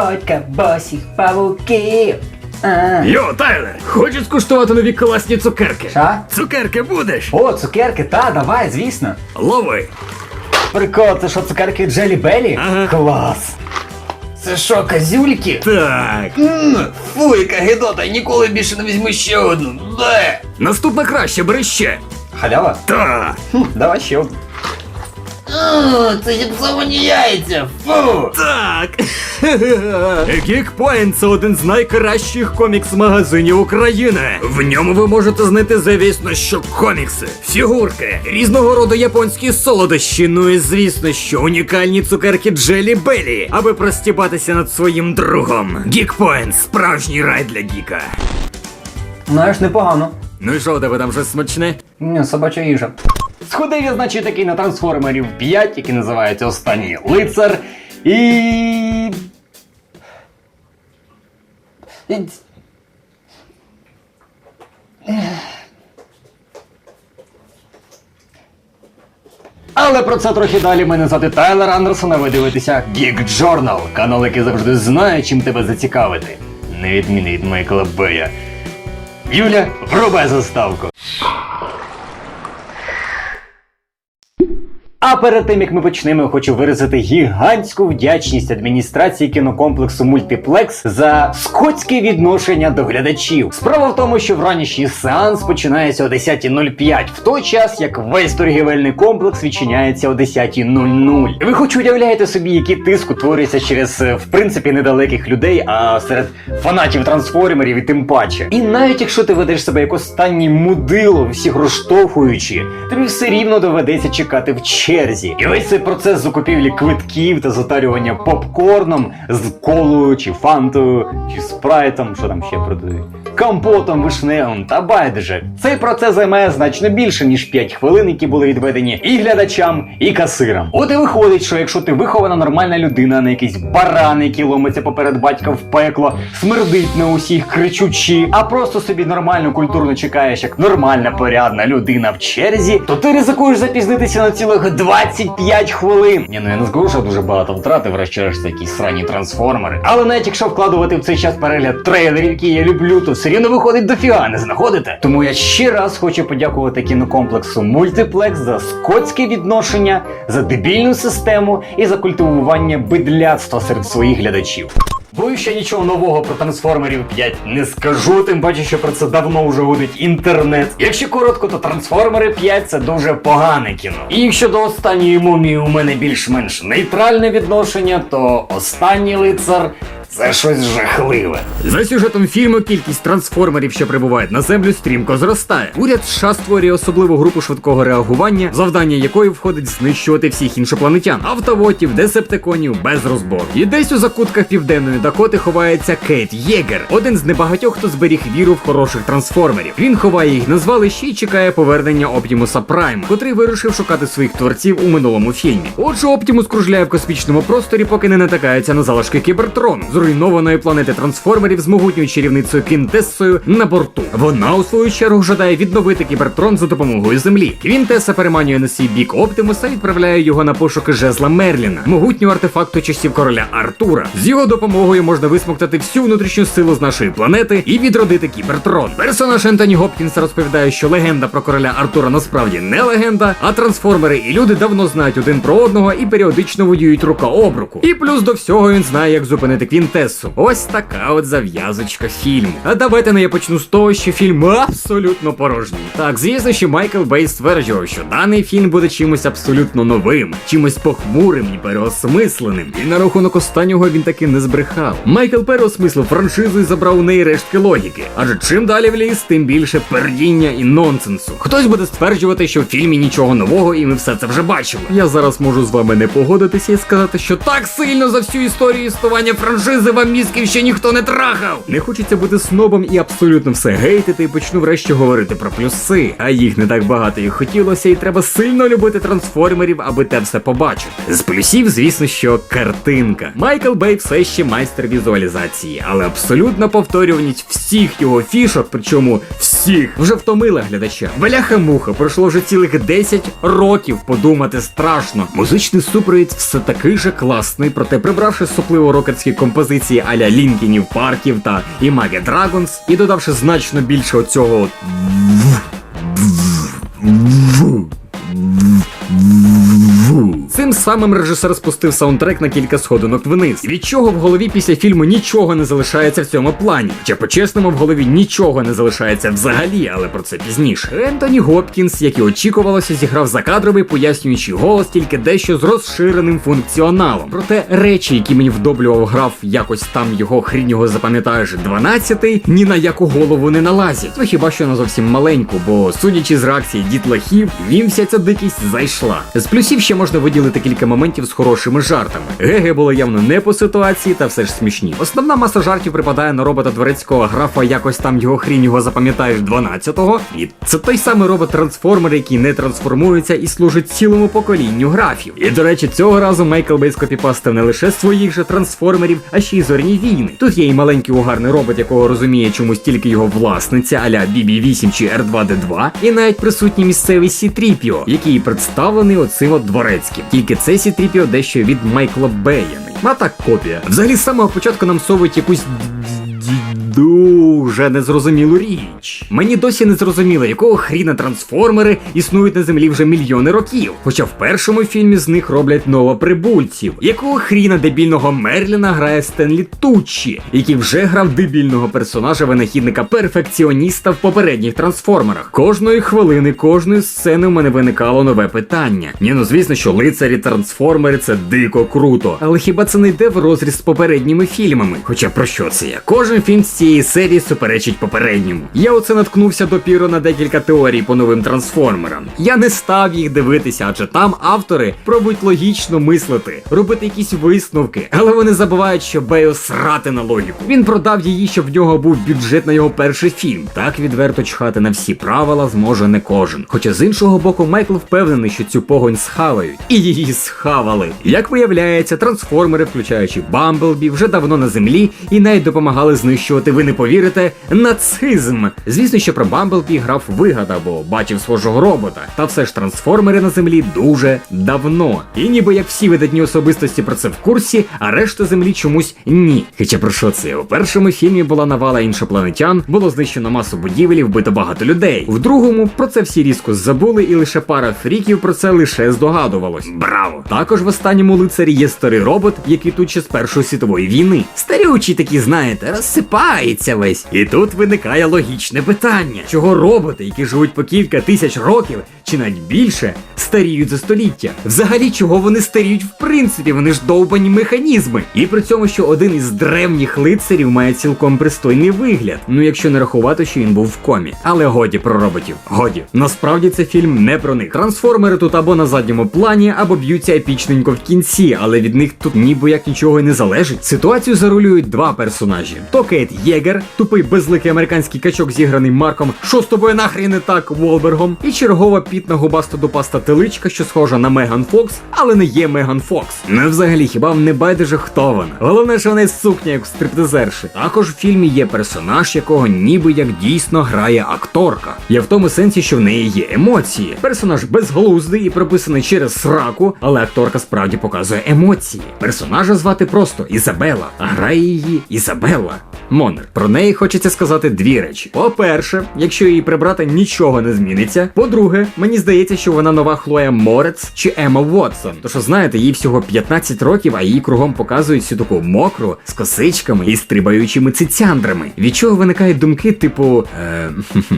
Батька босіх павуків. А. Йо, Тайлер, хочеш скуштувати нові класні цукерки? Ша? Цукерки будеш? О, цукерки, та, давай, звісно. Лови. Прикол, це що цукерки Джелі Белі? Ага. Клас. Це що, козюльки? Так. М, Фу, яка гидота, ніколи більше не візьму ще одну. Де? Наступна краще, бери ще. Халява? Та. Хм, давай ще одну. Це зіпсовані яйця, фу! Так. Geekpoint – це один з найкращих комікс-магазинів України. В ньому ви можете знайти, звісно, що комікси, фігурки, різного роду японські солодощі, ну і звісно, що унікальні цукерки Джелі Белі, аби простібатися над своїм другом. Geekpoint – справжній рай для гіка. Знаєш, непогано. Ну і що у тебе там щось смачне? Ні, собача їжа. Сходив я, значить, такий на трансформерів 5, який називається Останній лицар. І. Але про це трохи далі мене звати Тайлер Андерсон, а ви дивитеся Geek Journal, канал, який завжди знає, чим тебе зацікавити. Не відміни від Майкла Бея. Юля, врубай заставку. А перед тим як ми почнемо, я хочу виразити гігантську вдячність адміністрації кінокомплексу Мультиплекс за скотське відношення до глядачів. Справа в тому, що вранішній сеанс починається о 10.05, в той час як весь торгівельний комплекс відчиняється о 10.00. Ви хоч уявляєте собі, який тиск утворюється через е, в принципі недалеких людей, а серед фанатів трансформерів і тим паче. І навіть якщо ти ведеш себе як останній мудило, всіх розштовхуючи, тобі все рівно доведеться чекати в черзі. І весь цей процес закупівлі квитків та затарювання попкорном з колою чи фантою, чи спрайтом, що там ще продають. Компотом, вишневим та байдуже. Цей процес займає значно більше, ніж 5 хвилин, які були відведені і глядачам, і касирам. От і виходить, що якщо ти вихована нормальна людина, а не якийсь баран, який ломиться поперед батька в пекло, смердить на усіх кричучи, а просто собі нормально культурно чекаєш, як нормальна порядна людина в черзі, то ти ризикуєш запізнитися на цілих 25 хвилин. Ні, ну я не скажу, що дуже багато втратив, врешті-решт якісь срані трансформери. Але навіть якщо вкладувати в цей час перегляд трейлерів, які я люблю, то все рівно виходить дофіга, не знаходите? Тому я ще раз хочу подякувати кінокомплексу Мультиплекс за скотське відношення, за дебільну систему і за культивування бидляцтва серед своїх глядачів. Бо ще нічого нового про трансформерів 5 не скажу, тим паче, що про це давно вже гудить інтернет. Якщо коротко, то трансформери 5 це дуже погане кіно. І якщо до останньої мумії у мене більш-менш нейтральне відношення, то останній лицар це щось жахливе. За сюжетом фільму кількість трансформерів, що прибувають на землю, стрімко зростає. Уряд США створює особливу групу швидкого реагування, завдання якої входить знищувати всіх іншопланетян, автовотів, десептиконів без розбору. І десь у закутках південної Дакоти ховається Кейт Єгер, один з небагатьох, хто зберіг віру в хороших трансформерів. Він ховає їх на звалищі і чекає повернення Оптімуса Прайм, котрий вирушив шукати своїх творців у минулому фільмі. Отже, Оптімус кружляє в космічному просторі, поки не натикається на залишки кібертрону, зруйнованої планети трансформерів з могутньою чарівницею Квінтесою на борту. Вона у свою чергу жадає відновити кібертрон за допомогою землі. Квінтеса переманює на свій бік Оптимуса і відправляє його на пошуки жезла Мерліна, могутнього артефакту часів короля Артура. З його допомогою можна висмоктати всю внутрішню силу з нашої планети і відродити кібертрон. Персонаж Ентоні Гопкінс розповідає, що легенда про короля Артура насправді не легенда, а трансформери і люди давно знають один про одного і періодично воюють рука об руку. І плюс до всього він знає, як зупинити Квінтесу. Ось така от зав'язочка фільму. А давайте не я почну з того, що фільм абсолютно порожній. Так, звісно, що Майкл Бей стверджував, що даний фільм буде чимось абсолютно новим, чимось похмурим і переосмисленим. І на рахунок останнього він таки не збрехав. Майкл переосмислив франшизу і забрав у неї рештки логіки. Адже чим далі в ліс, тим більше пердіння і нонсенсу. Хтось буде стверджувати, що в фільмі нічого нового, і ми все це вже бачили. Я зараз можу з вами не погодитися і сказати, що так сильно за всю історію існування франшизи вам мізків ще ніхто не трахав. Не хочеться бути снобом і абсолютно все гейтити, і почну врешті говорити про плюси. А їх не так багато і хотілося, і треба сильно любити трансформерів, аби те все побачити. З плюсів, звісно, що картинка. Майкл Бей все ще майстер візуалізації, але абсолютна повторюваність всіх його фішок, причому всіх вже втомила глядача. Беляха-муха, пройшло вже цілих 10 років подумати страшно. Музичний супровід все такий же класний, проте прибравши сопливо рокерські композиції аля Лінкінів, Парків та Imagine Dragons і додавши значно більше оцього Цим самим режисер спустив саундтрек на кілька сходинок вниз, від чого в голові після фільму нічого не залишається в цьому плані. Хоча по-чесному в голові нічого не залишається взагалі, але про це пізніше. Ентоні Гопкінс, як і очікувалося, зіграв закадровий пояснюючий голос тільки дещо з розширеним функціоналом. Проте речі, які мені вдоблював граф, якось там його хрінь його запам'ятаєш 12-й, ні на яку голову не налазять. Ну хіба що на зовсім маленьку, бо судячи з реакції дітлахів, їм вся ця дикість зайшла. З плюсів ще можна виділити кілька моментів з хорошими жартами. ГГ було явно не по ситуації, та все ж смішні. Основна маса жартів припадає на робота дворецького графа, якось там його хрінь його запам'ятаєш 12-го. І це той самий робот-трансформер, який не трансформується і служить цілому поколінню графів. І до речі, цього разу Майкл Бейс копіпастив не лише своїх же трансформерів, а ще й зорні війни. Тут є і маленький угарний робот, якого розуміє чомусь тільки його власниця, аля BB-8 чи R2D2, і навіть присутній місцевий Сітріпіо, який представлений оцим от дворецьким. Тільки цей Сітріпіо дещо від Майкла Бея. А так копія. Взагалі з самого початку нам совують якусь дуже незрозумілу річ. Мені досі не зрозуміло, якого хріна трансформери існують на землі вже мільйони років. Хоча в першому фільмі з них роблять новоприбульців. Якого хріна дебільного Мерліна грає Стенлі Туччі, який вже грав дебільного персонажа винахідника перфекціоніста в попередніх трансформерах. Кожної хвилини, кожної сцени в мене виникало нове питання. Ні, ну звісно, що лицарі трансформери це дико круто. Але хіба це не йде в розріз з попередніми фільмами? Хоча про що це я? Кожен фільм з цієї серії суперечить попередньому. Я оце наткнувся допіру на декілька теорій по новим трансформерам. Я не став їх дивитися, адже там автори пробують логічно мислити, робити якісь висновки, але вони забувають, що Бейл срати на логіку. Він продав її, щоб в нього був бюджет на його перший фільм. Так відверто чхати на всі правила зможе не кожен. Хоча з іншого боку, Майкл впевнений, що цю погонь схавають, і її схавали. Як виявляється, трансформери, включаючи Бамблбі, вже давно на землі і навіть допомагали знищувати, ви не повірите, нацизм. Звісно, що про Бамблбі грав вигадав, бо бачив схожого робота. Та все ж трансформери на землі дуже давно. І ніби як всі видатні особистості про це в курсі, а решта землі чомусь ні. Хоча про що це? У першому фільмі була навала іншопланетян, було знищено масу будівель, вбито багато людей. В другому про це всі різко забули, і лише пара фріків про це лише здогадувалось. Браво! Також в останньому лицарі є старий робот, який тут ще з Першої світової війни. Старючий такий, знаєте, розсипається весь. І тут виникає логічне питання: чого роботи, які живуть по кілька тисяч років, чи навіть більше, старіють за століття? Взагалі, чого вони старіють в принципі? Вони ж довбані механізми. І при цьому, що один із древніх лицарів має цілком пристойний вигляд. Ну якщо не рахувати, що він був в комі. Але годі про роботів. Годі. Насправді це фільм не про них. Трансформери тут або на задньому плані, або б'ються епічненько в кінці, але від них тут ніби як нічого і не залежить. Ситуацію зарулюють два персонажі: то Кейт Єгер, тупий безликий американський качок, зіграний Марком, що з тобою нахрін не так Волбергом, і чергова пітна губаста дупаста теличка, що схожа на Меган Фокс, але не є Меган Фокс. Ну взагалі, хіба вам не байдуже хто вона? Головне, що вона сукня, як в стриптизерші. Також в фільмі є персонаж, якого ніби як дійсно грає акторка. Я в тому сенсі, що в неї є емоції. Персонаж безглуздий і прописаний через сраку, але акторка справді показує емоції. Персонажа звати просто Ізабела, а грає її Ізабелла. Монер. Про неї хочеться сказати дві речі. По-перше, якщо її прибрати, нічого не зміниться. По-друге, мені здається, що вона нова Хлоя Морец чи Ема Вотсон. Тож, знаєте, їй всього 15 років, а її кругом показують всю таку мокру з косичками і стрибаючими цицяндрами. Від чого виникають думки, типу. Е...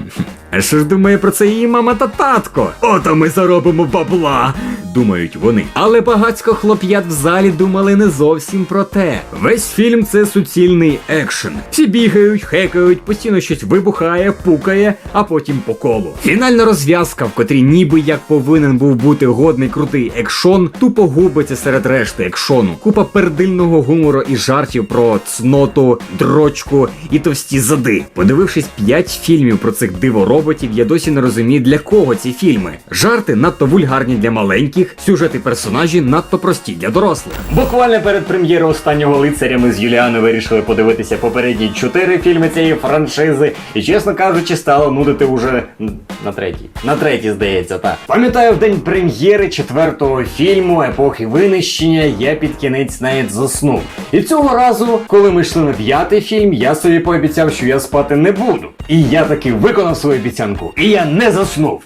А що ж думає про це її мама та татко? Ото ми заробимо бабла, думають вони. Але багацько хлоп'ят в залі думали не зовсім про те. Весь фільм це суцільний екшен. Всі бігають, хекають, постійно щось вибухає, пукає, а потім по колу. Фінальна розв'язка, в котрій ніби як повинен був бути годний крутий екшон, тупо губиться серед решти екшону. Купа пердильного гумору і жартів про цноту, дрочку і товсті зади. Подивившись 5 фільмів про цих дивороб роботів, я досі не розумію, для кого ці фільми. Жарти надто вульгарні для маленьких, сюжети персонажі надто прості для дорослих. Буквально перед прем'єрою останнього лицаря ми з Юліаною вирішили подивитися попередні чотири фільми цієї франшизи, і чесно кажучи, стало нудити уже на третій. На третій, здається, так. Пам'ятаю, в день прем'єри четвертого фільму епохи винищення я під кінець навіть заснув. І цього разу, коли ми йшли на п'ятий фільм, я собі пообіцяв, що я спати не буду. І я таки виконав свою обіцянку, і я не заснув.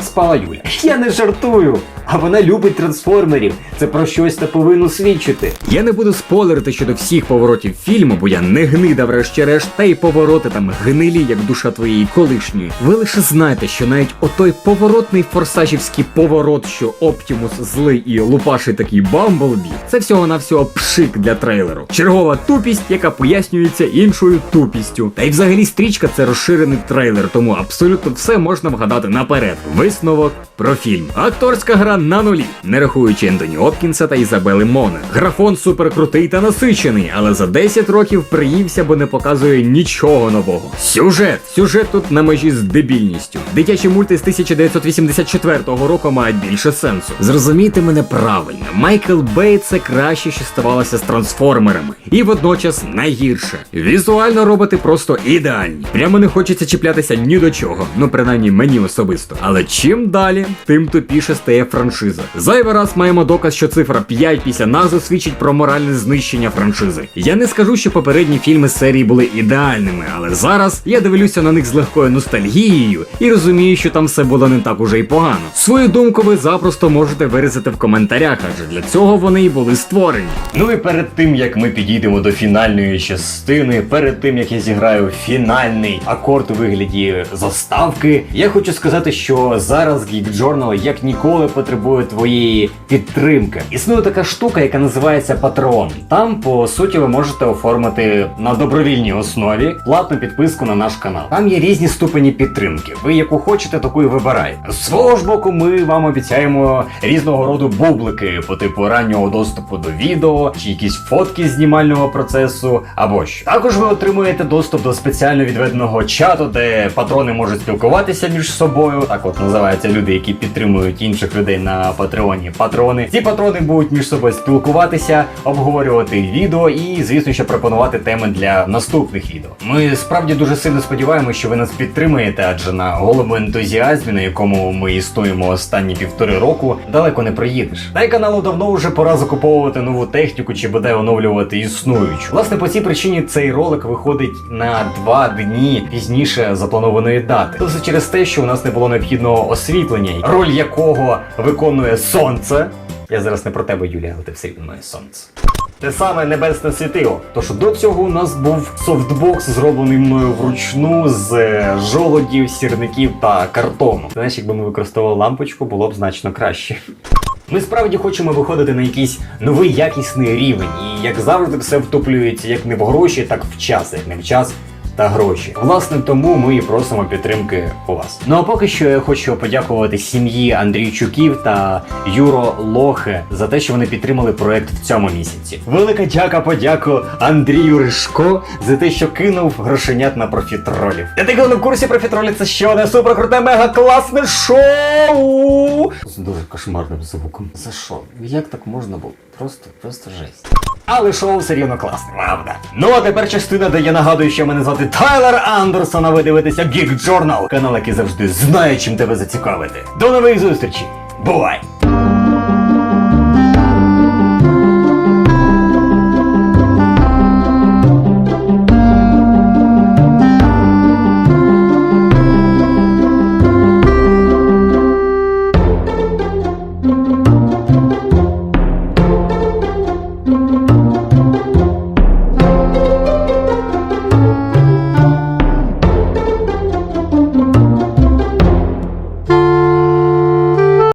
Спала Юля. Я не жартую. А вона любить трансформерів. Це про щось та повинно свідчити. Я не буду спойлерити щодо всіх поворотів фільму, бо я не гнида врешті-решт, та й повороти там гнилі, як душа твоєї колишньої. Ви лише знаєте, що навіть отой поворотний форсажівський поворот, що Оптімус злий і лупаший такий Бамблбі, це всього-навсього пшик для трейлеру. Чергова тупість, яка пояснюється іншою тупістю. Та й взагалі стрічка це розширений трейлер, тому абсолютно все можна вгадати наперед. Висновок про фільм. Акторська гра на нулі, не рахуючи Ентоні Опкінса та Ізабели Моне. Графон суперкрутий та насичений, але за 10 років приївся, бо не показує нічого нового. Сюжет. Сюжет тут на межі з дебільністю. Дитячі мульти з 1984 року мають більше сенсу. Зрозумійте мене правильно, Майкл Бей це краще, що ставалося з трансформерами, і водночас найгірше. Візуально роботи просто ідеальні. Прямо не хочеться чіплятися ні до чого, ну принаймні мені особисто. Але чим далі, тим тупіше стає франшиза. Зайвий раз маємо доказ, що цифра 5 після назви свідчить про моральне знищення франшизи. Я не скажу, що попередні фільми серії були ідеальними, але зараз я дивлюся на них з легкою ностальгією і розумію, що там все було не так уже й погано. Свою думку ви запросто можете виразити в коментарях, адже для цього вони і були створені. Ну і перед тим як ми підійдемо до фінальної частини, перед тим як я зіграю фінальний акорд у вигляді заставки, я хочу сказати, що зараз Geek Journal як ніколи потребує твоєї підтримки. Існує така штука, яка називається Patreon. Там, по суті, ви можете оформити на добровільній основі платну підписку на наш канал. Там є різні ступені підтримки. Ви яку хочете, таку і вибирайте. З свого ж боку, ми вам обіцяємо різного роду бублики по типу раннього доступу до відео, чи якісь фотки знімального процесу, або що. Також ви отримуєте доступ до спеціально відведеного чату, де патрони можуть спілкуватися між собою. Так от називаються люди, які підтримують інших людей на патреоні. Патрони. Ці патрони будуть між собою спілкуватися, обговорювати відео і, звісно, ще пропонувати теми для наступних відео. Ми справді дуже сильно сподіваємося, що ви нас підтримаєте, адже на голому ентузіазмі, на якому ми існуємо останні півтори року, далеко не проїдеш. Та й каналу давно вже пора закуповувати нову техніку чи бодай оновлювати існуючу. Власне, по цій причині цей ролик виходить на два дні пізніше запланованої дати. Це все через те, що у нас не було необхідного освітлення, роль якого виконує сонце. Я зараз не про тебе, Юлія, але ти все рівно сонце. Те саме небесне світило. Тож до цього у нас був софтбокс, зроблений мною вручну з е, жолодів, сірників та картону. Знаєш, якби ми використовували лампочку, було б значно краще. Ми справді хочемо виходити на якийсь новий якісний рівень, і як завжди, все втоплюється як не в гроші, так в час, як не в час. Та гроші. Власне, тому ми і просимо підтримки у вас. Ну а поки що я хочу подякувати сім'ї Андрійчуків та Юро Лохе за те, що вони підтримали проект в цьому місяці. Велика дяка подяку Андрію Ришко за те, що кинув грошенят на профітролів. Я так не в курсі профітролі це ще одне суперкруте, мега класне шоу! З дуже кошмарним звуком. За що? Як так можна було? Просто, просто жесть. Але шоу все рівно класне, правда. Ну а тепер частина, де я нагадую, що мене звати Тайлер Андерсон, а ви дивитеся Geek Journal, канал, який завжди знає, чим тебе зацікавити. До нових зустрічей! Бувай!